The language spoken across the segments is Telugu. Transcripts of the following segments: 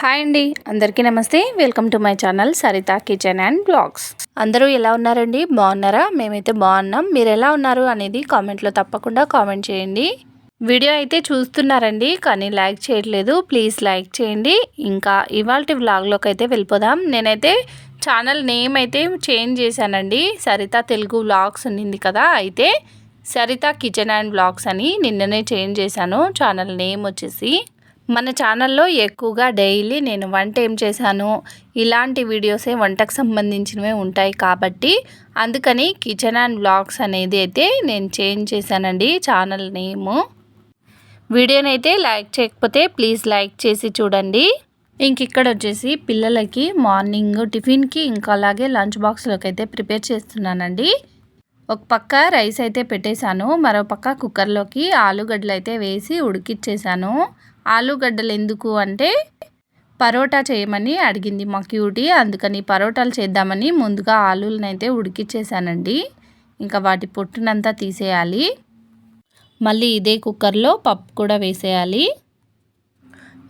హాయ్ అండి. అందరికీ నమస్తే. Welcome to my channel Saritha kitchen and blogs. అందరూ ఎలా ఉన్నారండి? బాగున్నారా? మేమైతే బాగున్నాం. మీరు ఎలా ఉన్నారు అనేది కామెంట్లో తప్పకుండా కామెంట్ చేయండి. వీడియో అయితే చూస్తున్నారండి కానీ లైక్ చేయట్లేదు. ప్లీజ్ లైక్ చేయండి. ఇంకా ఇవాళ వ్లాగ్లోకి అయితే వెళ్ళిపోదాం. నేనైతే ఛానల్ నేమ్ అయితే చేంజ్ చేశానండి. సరిత తెలుగు వ్లాగ్స్ ఉన్నింది కదా. అయితే సరిత కిచెన్ అండ్ బ్లాగ్స్ అని నిన్ననే చేంజ్ చేశాను. ఛానల్ నేమ్ వచ్చేసి మన ఛానల్లో ఎక్కువగా డైలీ నేను వంట ఏం చేశాను ఇలాంటి వీడియోసే వంటకు సంబంధించినవే ఉంటాయి కాబట్టి అందుకని కిచెన్ అండ్ బ్లాగ్స్ అనేది అయితే నేను చేంజ్ చేశానండి ఛానల్ నేము. వీడియోని అయితే లైక్ చేయకపోతే ప్లీజ్ లైక్ చేసి చూడండి. ఇంక ఇక్కడ వచ్చేసి పిల్లలకి మార్నింగ్ టిఫిన్కి ఇంకా అలాగే లంచ్ బాక్స్లోకి అయితే ప్రిపేర్ చేస్తున్నానండి. ఒక పక్క రైస్ అయితే పెట్టేశాను మరో పక్క కుక్కర్లోకి ఆలుగడ్డలు అయితే వేసి ఉడికిచ్చేసాను ఆలుగడ్డలు ఎందుకు అంటే పరోటా చేయమని అడిగింది మా క్యూటీ. అందుకని పరోటాలు చేద్దామని ముందుగా ఆలులనైతే ఉడికిచ్చేసానండి. ఇంకా వాటి పొట్టునంతా తీసేయాలి. మళ్ళీ ఇదే కుక్కర్లో పప్పు కూడా వేసేయాలి.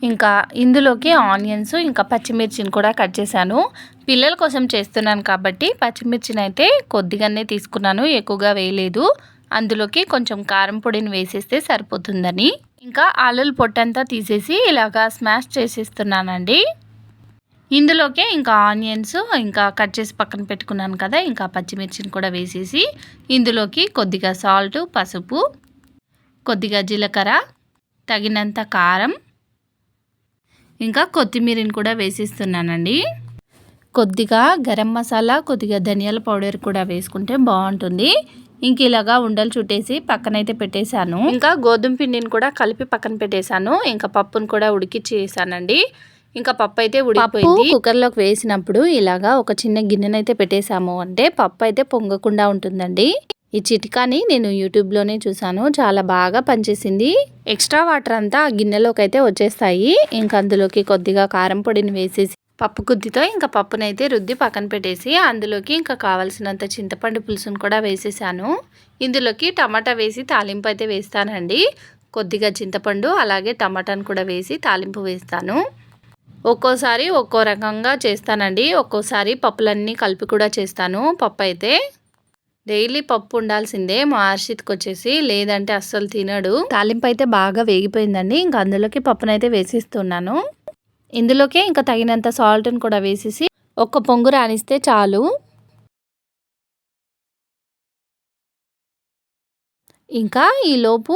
ఇంకా ఇందులోకి ఆనియన్స్ ఇంకా పచ్చిమిర్చిని కూడా కట్ చేశాను. పిల్లల కోసం చేస్తున్నాను కాబట్టి పచ్చిమిర్చిని అయితే కొద్దిగానే తీసుకున్నాను ఎక్కువగా వేయలేదు. అందులోకి కొంచెం కారం పొడిని వేసేస్తే సరిపోతుందని. ఇంకా ఆలుల పొట్టంతా తీసేసి ఇలాగా స్మాష్ చేసేస్తున్నానండి. ఇందులోకే ఇంకా ఆనియన్స్ ఇంకా కట్ చేసి పక్కన పెట్టుకున్నాను కదా ఇంకా పచ్చిమిర్చిని కూడా వేసేసి ఇందులోకి కొద్దిగా సాల్ట్ పసుపు కొద్దిగా జీలకర్ర తగినంత కారం ఇంకా కొత్తిమీరని కూడా వేసిస్తున్నానండి. కొద్దిగా గరం మసాలా కొద్దిగా ధనియాల పౌడర్ కూడా వేసుకుంటే బాగుంటుంది. ఇంక ఇలాగా ఉండలు చుట్టేసి పక్కనైతే పెట్టేశాను. ఇంకా గోధుమ పిండిని కూడా కలిపి పక్కన పెట్టేశాను. ఇంకా పప్పును కూడా ఉడికిచ్చేసానండి. ఇంకా పప్పు అయితే ఉడికిపోయింది. కుక్కర్లోకి వేసినప్పుడు ఇలాగా ఒక చిన్న గిన్నెనైతే పెట్టేశాము. అంటే పప్పు అయితే పొంగకుండా ఉంటుందండి. ఈ చిటికాని నేను యూట్యూబ్లోనే చూసాను చాలా బాగా పనిచేసింది. ఎక్స్ట్రా వాటర్ అంతా ఆ గిన్నెలోకి అయితే వచ్చేస్తాయి. ఇంకా అందులోకి కొద్దిగా కారం పొడిని వేసేసి పప్పు గుద్దితో ఇంకా పప్పునైతే రుద్ది పక్కన పెట్టేసి అందులోకి ఇంకా కావాల్సినంత చింతపండు పులుసును కూడా వేసేసాను. ఇందులోకి టమాటా వేసి తాలింపు అయితే వేస్తానండి. కొద్దిగా చింతపండు అలాగే టమాటాను కూడా వేసి తాలింపు వేస్తాను. ఒక్కోసారి ఒక్కో రకంగా చేస్తానండి. ఒక్కోసారి పప్పులన్నీ కలిపి కూడా చేస్తాను. పప్పు అయితే డైలీ పప్పు ఉండాల్సిందే. మా హర్షిత్కి వచ్చేసి లేదంటే అస్సలు తినడు. తాలింపు అయితే బాగా వేగిపోయిందండి. ఇంకా అందులోకి పప్పునైతే వేసిస్తున్నాను. ఇందులోకే ఇంకా తగినంత సాల్ట్ని కూడా వేసేసి ఒక్క పొంగు రానిస్తే చాలు. ఇంకా ఈలోపు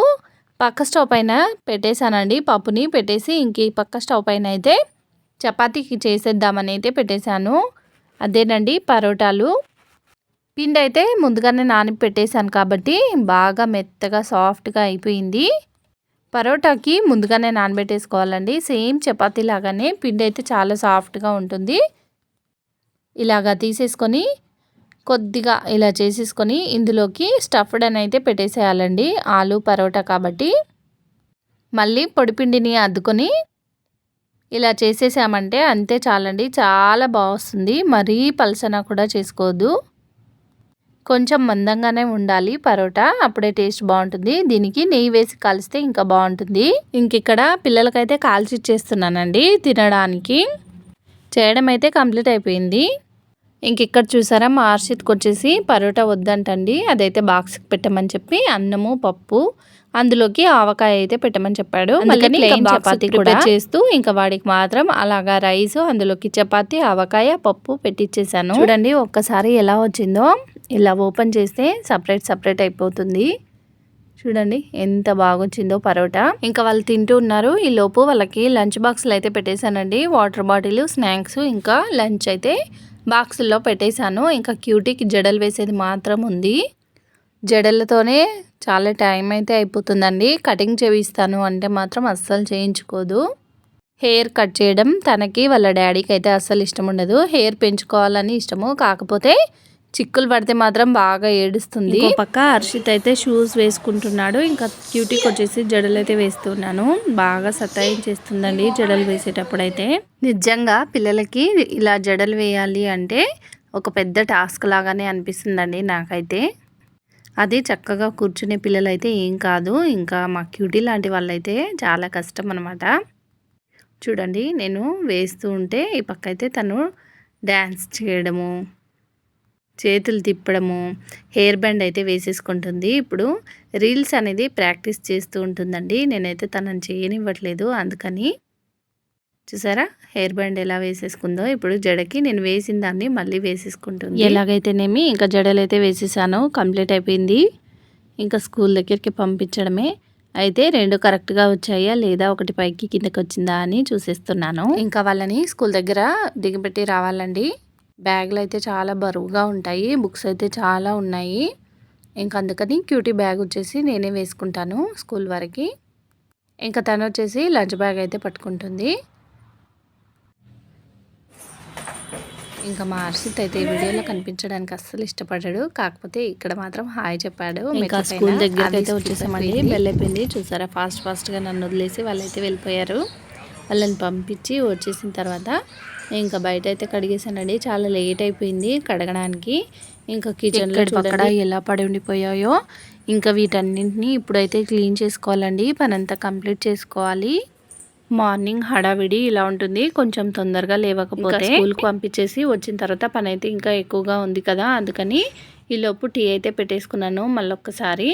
పక్క స్టవ్ పైన పెట్టేశానండి పప్పుని. పెట్టేసి ఇంక ఈ పక్క స్టవ్ పైన అయితే చపాతీకి చేసేద్దామని అయితే పెట్టేశాను. అదేనండి పరోటాలు. పిండి అయితే ముందుగానే నాని పెట్టేశాను కాబట్టి బాగా మెత్తగా సాఫ్ట్గా అయిపోయింది. పరోటాకి ముందుగానే నానబెట్టేసుకోవాలండి. సేమ్ చపాతీ లాగానే పిండి అయితే చాలా సాఫ్ట్గా ఉంటుంది. ఇలాగా తీసేసుకొని కొద్దిగా ఇలా చేసేసుకొని ఇందులోకి స్టఫ్డ్ అని అయితే పెట్టేసేయాలండి. ఆలు పరోటా కాబట్టి. మళ్ళీ పొడిపిండిని అద్దుకొని ఇలా చేసేసామంటే అంతే చాలండి. చాలా బాగుంది మరీ పలసన కూడా చేసుకోవద్దు. కొంచెం మందంగానే ఉండాలి పరోటా అప్పుడే టేస్ట్ బాగుంటుంది. దీనికి నెయ్యి వేసి కలిస్తే ఇంకా బాగుంటుంది. ఇంక ఇక్కడ పిల్లలకైతే కాల్చి ఇచ్చేస్తున్నానండి తినడానికి. చేయడం అయితే కంప్లీట్ అయిపోయింది. ఇంక ఇక్కడ చూసారా మా హర్షిత్కి వచ్చేసి పరోటా వద్దంటండి. అదైతే బాక్స్కి పెట్టమని చెప్పి అన్నము పప్పు అందులోకి ఆవకాయ అయితే పెట్టమని చెప్పాడు. మళ్ళీ చపాతి కూడా. చేస్తూ ఇంకా వాడికి మాత్రం అలాగా రైస్ అందులోకి చపాతి ఆవకాయ పప్పు పెట్టించేసాను చూడండి ఒక్కసారి ఎలా వచ్చిందో. ఇలా ఓపెన్ చేస్తే సపరేట్ సపరేట్ అయిపోతుంది. చూడండి ఎంత బాగొచ్చిందో పరోటా. ఇంకా వాళ్ళు తింటూ ఉన్నారు. ఈ లోపు వాళ్ళకి లంచ్ బాక్స్లు అయితే పెట్టేశానండి. వాటర్ బాటిల్ స్నాక్స్ ఇంకా లంచ్ అయితే బాక్సుల్లో పెట్టేశాను. ఇంకా క్యూటీకి జడలు వేసేది మాత్రం ఉంది. జడలతోనే చాలా టైం అయితే అయిపోతుందండి. కటింగ్ చేయిస్తాను అంటే మాత్రం అస్సలు చేయించుకోదు. హెయిర్ కట్ చేయడం తనకి వాళ్ళ డాడీకి అయితే అస్సలు ఇష్టం ఉండదు. హెయిర్ పెంచుకోవాలని ఇష్టము. కాకపోతే చిక్కులు పడితే మాత్రం బాగా ఏడుస్తుంది. పక్క హర్షిత్ అయితే షూస్ వేసుకుంటున్నాడు. ఇంకా క్యూటీకి వచ్చేసి జడలు అయితే వేస్తున్నాను. బాగా సతాయించేస్తుందండి జడలు వేసేటప్పుడు అయితే నిజంగా పిల్లలకి ఇలా జడలు వేయాలి అంటే ఒక పెద్ద టాస్క్ లాగానే అనిపిస్తుందండి నాకైతే. అది చక్కగా కూర్చునే పిల్లలైతే ఏం కాదు. ఇంకా మా క్యూటీ లాంటి వాళ్ళైతే చాలా కష్టం అనమాట చూడండి నేను వేస్తూ ఉంటే ఈ పక్క అయితే తను డ్యాన్స్ చేయడము చేతులు తిప్పడము హెయిర్ బ్యాండ్ అయితే వేసేసుకుంటుంది. ఇప్పుడు రీల్స్ అనేది ప్రాక్టీస్ చేస్తూ ఉంటుందండి. నేనైతే తనని చేయనివ్వట్లేదు. అందుకని చూసారా? హెయిర్ బ్యాండ్ ఎలా వేసేసుకుందో ఇప్పుడు జడకి నేను వేసిన దాన్ని మళ్ళీ వేసేసుకుంటుంది. ఎలాగైతేనేమి ఇంకా జడలు అయితే వేసేసాను. కంప్లీట్ అయిపోయింది. ఇంకా స్కూల్ దగ్గరికి పంపించడమే. అయితే రెండు కరెక్ట్గా వచ్చాయా లేదా ఒకటి పైకి కిందకి వచ్చిందా అని చూసేస్తున్నాను. ఇంకా వాళ్ళని స్కూల్ దగ్గర దిగబెట్టి రావాలండి. బ్యాగులు అయితే చాలా బరువుగా ఉంటాయి. బుక్స్ అయితే చాలా ఉన్నాయి. ఇంకా అందుకని క్యూటీ బ్యాగ్ వచ్చేసి నేనే వేసుకుంటాను స్కూల్ వరకు. ఇంకా తను వచ్చేసి లంచ్ బ్యాగ్ అయితే పట్టుకుంటుంది. ఇంకా మా హర్షిత్ అయితే ఈ వీడియోలో కనిపించడానికి అస్సలు ఇష్టపడ్డాడు కాకపోతే ఇక్కడ మాత్రం హాయ్ చెప్పాడు. ఇంకా స్కూల్ దగ్గర అయితే వచ్చేసామండి. బెల్ అయిపోయింది. చూసారా? ఫాస్ట్ ఫాస్ట్గా నన్ను వదిలేసి వాళ్ళైతే వెళ్ళిపోయారు. వాళ్ళని పంపించి వచ్చేసిన తర్వాత ఇంకా బయట అయితే కడిగేసానండి చాలా లేట్ అయిపోయింది కడగడానికి. ఇంకా కిచెన్లో అక్కడ ఎలా పడి ఉండిపోయాయో. ఇంకా వీటన్నింటినీ ఇప్పుడైతే క్లీన్ చేసుకోవాలండి. పనంతా కంప్లీట్ చేసుకోవాలి. మార్నింగ్ హడావిడి ఇలా ఉంటుంది. కొంచెం తొందరగా లేవకపోతే స్కూల్కి పంపించేసి వచ్చిన తర్వాత పని అయితే ఇంకా ఎక్కువగా ఉంది కదా. అందుకని ఈలోపు టీ అయితే పెట్టేసుకున్నాను మళ్ళొక్కసారి.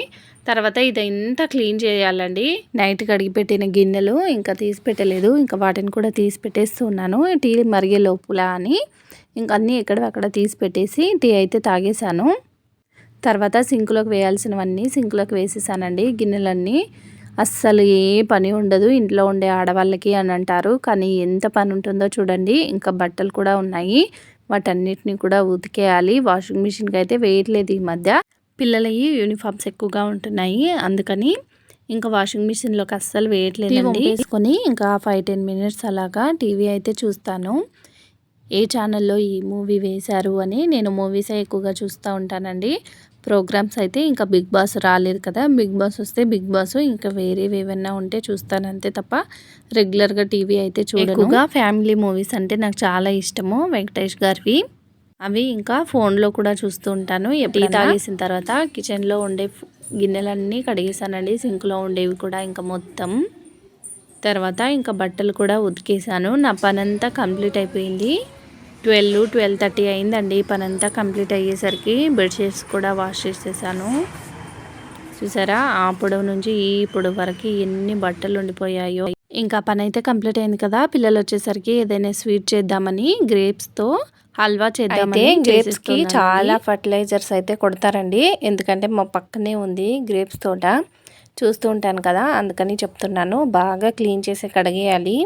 తర్వాత ఇదంతా క్లీన్ చేయాలండి. నైట్ కడిగి పెట్టిన గిన్నెలు ఇంకా తీసి పెట్టలేదు. ఇంకా వాటిని కూడా తీసి పెట్టేస్తున్నాను టీ మరిగే లోపులా అని ఇంకా అన్నీ ఎక్కడక్కడ తీసి పెట్టేసి టీ అయితే తాగేశాను. తర్వాత సింకులోకి వేయాల్సినవన్నీ సింకులోకి వేసేసానండి. గిన్నెలన్నీ అస్సలు ఏ పని ఉండదు. ఇంట్లో ఉండే ఆడవాళ్ళకి అని అంటారు. కానీ ఎంత పని ఉంటుందో చూడండి. ఇంకా బట్టలు కూడా ఉన్నాయి. వాటన్నిటిని కూడా ఉతికేయాలి. వాషింగ్ మిషన్కి అయితే వేయట్లేదు ఈ మధ్య. పిల్లలవి యూనిఫామ్స్ ఎక్కువగా ఉంటున్నాయి. అందుకని ఇంకా వాషింగ్ మిషన్లోకి అస్సలు వేయట్లేదు వేసుకొని ఇంకా ఫైవ్ టెన్ మినిట్స్ అలాగా టీవీ అయితే చూస్తాను. ఏ ఛానల్లో ఈ మూవీ వేశారు అని నేను మూవీసే ఎక్కువగా చూస్తూ ఉంటానండి. ప్రోగ్రామ్స్ అయితే ఇంకా బిగ్ బాస్ రాలేదు కదా. బిగ్ బాస్ వస్తే బిగ్ బాస్ ఇంకా వేరేవి ఏమైనా ఉంటే చూస్తాను అంతే తప్ప రెగ్యులర్గా టీవీ అయితే చూడనుగా ఫ్యామిలీ మూవీస్ అంటే నాకు చాలా ఇష్టము వెంకటేష్ గారివి. అవి ఇంకా ఫోన్లో కూడా చూస్తూ ఉంటాను. ఎప్పుడు తాగేసిన తర్వాత కిచెన్లో ఉండే గిన్నెలన్నీ కడిగేసానండి సింక్లో ఉండేవి కూడా ఇంకా మొత్తం. తర్వాత ఇంకా బట్టలు కూడా ఉతికేసాను నా పనంతా కంప్లీట్ అయిపోయింది. ట్వెల్వ్ ట్వెల్వ్ థర్టీ అయిందండి. పని అంతా కంప్లీట్ అయ్యేసరికి బెడ్షీట్స్ కూడా వాష్ చేసేసాను. చూసారా? ఆ పొడవు నుంచి ఈ పొడవు వరకు ఎన్ని బట్టలు ఉండిపోయాయో. ఇంకా పని అయితే కంప్లీట్ అయింది కదా? పిల్లలు వచ్చేసరికి ఏదైనా స్వీట్ చేద్దామని గ్రేప్స్తో హల్వా చేద్దామని గ్రేప్స్కి చాలా ఫర్టిలైజర్స్ అయితే కొడతారండి. ఎందుకంటే మా పక్కనే ఉంది గ్రేప్స్ తోట. చూస్తూ ఉంటాను కదా? అందుకని చెప్తున్నాను. బాగా క్లీన్ చేసి కడిగేయాలి.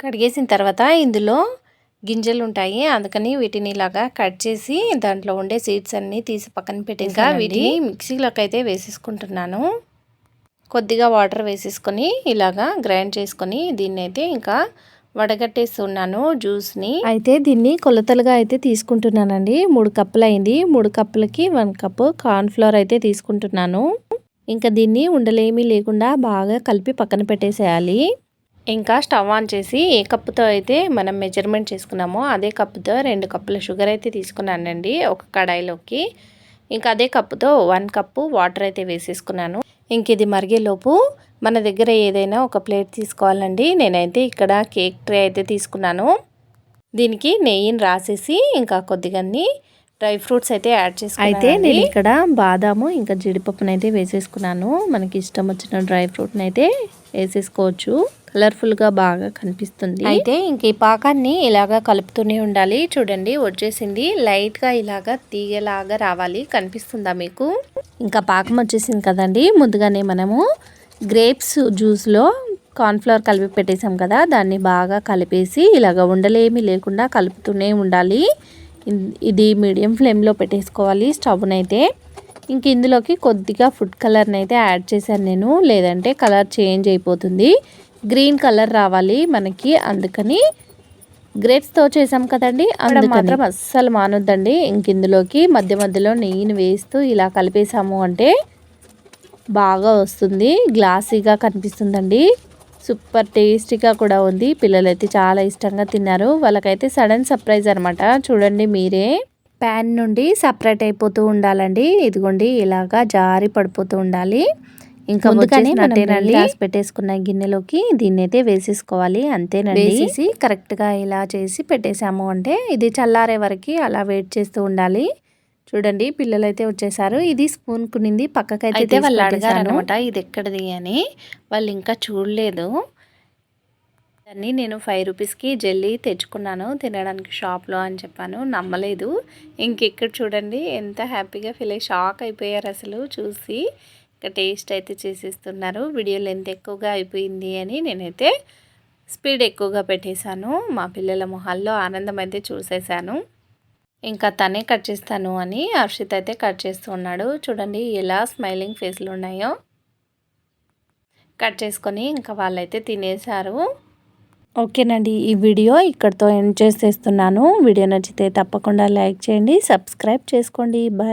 కడిగేసిన తర్వాత ఇందులో గింజలు ఉంటాయి అందుకని వీటిని ఇలాగా కట్ చేసి దాంట్లో ఉండే సీడ్స్ అన్నీ తీసి పక్కన పెట్టేసి వీటిని మిక్సీలోకి అయితే వేసేసుకుంటున్నాను. కొద్దిగా వాటర్ వేసేసుకొని ఇలాగా గ్రైండ్ చేసుకొని దీన్ని అయితే ఇంకా వడగట్టేస్తున్నాను జ్యూస్ని. అయితే దీన్ని కొలతలుగా అయితే తీసుకుంటున్నానండి. మూడు కప్పులు అయింది మూడు కప్పులకి వన్ కప్పు కార్న్ఫ్లవర్ అయితే తీసుకుంటున్నాను. ఇంకా దీన్ని ఉండలేమీ లేకుండా బాగా కలిపి పక్కన పెట్టేసేయాలి. ఇంకా స్టవ్ ఆన్ చేసి ఏ కప్పుతో అయితే మనం మెజర్మెంట్ చేసుకున్నామో అదే కప్పుతో రెండు కప్పుల షుగర్ అయితే తీసుకున్నానండి ఒక కడాయిలోకి. ఇంకా అదే కప్పుతో వన్ కప్పు వాటర్ అయితే వేసేసుకున్నాను. ఇంక ఇది మరిగేలోపు మన దగ్గర ఏదైనా ఒక ప్లేట్ తీసుకోవాలండి. నేనైతే ఇక్కడ కేక్ ట్రే అయితే తీసుకున్నాను. దీనికి నెయ్యిని రాసేసి ఇంకా కొద్దిగా డ్రై ఫ్రూట్స్ అయితే యాడ్ చేసుకున్నాను అయితే నేను ఇక్కడ బాదాము ఇంకా జీడిపప్పునైతే వేసేసుకున్నాను. మనకి ఇష్టం వచ్చిన డ్రై ఫ్రూట్ని అయితే వేసేసుకోవచ్చు. కలర్ఫుల్గా బాగా కనిపిస్తుంది. అయితే ఇంక ఈ పాకాన్ని ఇలాగా కలుపుతూనే ఉండాలి. చూడండి వచ్చేసింది. లైట్గా ఇలాగా తీగలాగా రావాలి. కనిపిస్తుందా మీకు? ఇంకా పాకం వచ్చేసింది కదండి. ముందుగానే మనము గ్రేప్స్ జ్యూస్లో కార్న్ఫ్లవర్ కలిపి పెట్టేసాం కదా. దాన్ని బాగా కలిపేసి ఇలాగ ఉండలేమి లేకుండా కలుపుతూనే ఉండాలి. ఇది మీడియం ఫ్లేమ్లో పెట్టేసుకోవాలి స్టవ్నైతే. ఇంక ఇందులోకి కొద్దిగా ఫుడ్ కలర్ని అయితే యాడ్ చేశాను నేను. లేదంటే కలర్ చేంజ్ అయిపోతుంది. గ్రీన్ కలర్ రావాలి మనకి అందుకని గ్రేప్స్తో చేసాం కదండి. అక్కడ మాత్రం అస్సలు మానొద్దండి. ఇంక ఇందులోకి మధ్య మధ్యలో నెయ్యిని వేస్తూ ఇలా కలిపేసాము అంటే బాగా వస్తుంది. గ్లాసీగా కనిపిస్తుందండి. సూపర్ టేస్టీగా కూడా ఉంది. పిల్లలైతే చాలా ఇష్టంగా తిన్నారు. వాళ్ళకైతే సడన్ సర్ప్రైజ్ అనమాట చూడండి మీరే. ప్యాన్ నుండి సపరేట్ అయిపోతూ ఉండాలండి. ఇదిగోండి ఇలాగా జారి పడిపోతూ ఉండాలి. ఇంకా ముందుగానే మనం రాసి పెట్టేసుకున్న గిన్నెలోకి దీన్ని అయితే వేసేసుకోవాలి అంతేనండి. వేసేసి కరెక్ట్గా ఇలా చేసి పెట్టేసాము అంటే ఇది చల్లారే వరకు అలా వెయిట్ చేస్తూ ఉండాలి. చూడండి పిల్లలు అయితే వచ్చేసారు. ఇది స్పూన్ కునింది పక్కకైతే అయితే వాళ్ళు అడిగారు. అనమాట ఇది ఎక్కడిది అని. వాళ్ళు ఇంకా చూడలేదు. దాన్ని నేను ఫైవ్ రూపీస్కి జెల్లీ తెచ్చుకున్నాను తినడానికి షాప్లో అని చెప్పాను. నమ్మలేదు. ఇంకెక్కడ చూడండి ఎంత హ్యాపీగా ఫీల్ అయ్యి షాక్ అయిపోయారు అసలు చూసి. టేస్ట్ అయితే చేసేస్తున్నారు. వీడియో ఎంత ఎక్కువగా అయిపోయింది అని నేనైతే స్పీడ్ ఎక్కువగా పెట్టేశాను. మా పిల్లల మొహాల్లో ఆనందం అయితే చూసేశాను. ఇంకా తనే కట్ చేస్తాను అని హర్షిత్ అయితే కట్ చేస్తున్నాడు చూడండి ఎలా స్మైలింగ్ ఫేస్లు ఉన్నాయో. కట్ చేసుకొని ఇంకా వాళ్ళైతే తినేశారు. ఓకేనండి ఈ వీడియో ఇక్కడితో ఎండ్ చేసేస్తున్నాను. వీడియో నచ్చితే తప్పకుండా లైక్ చేయండి సబ్స్క్రైబ్ చేసుకోండి. బాయ్.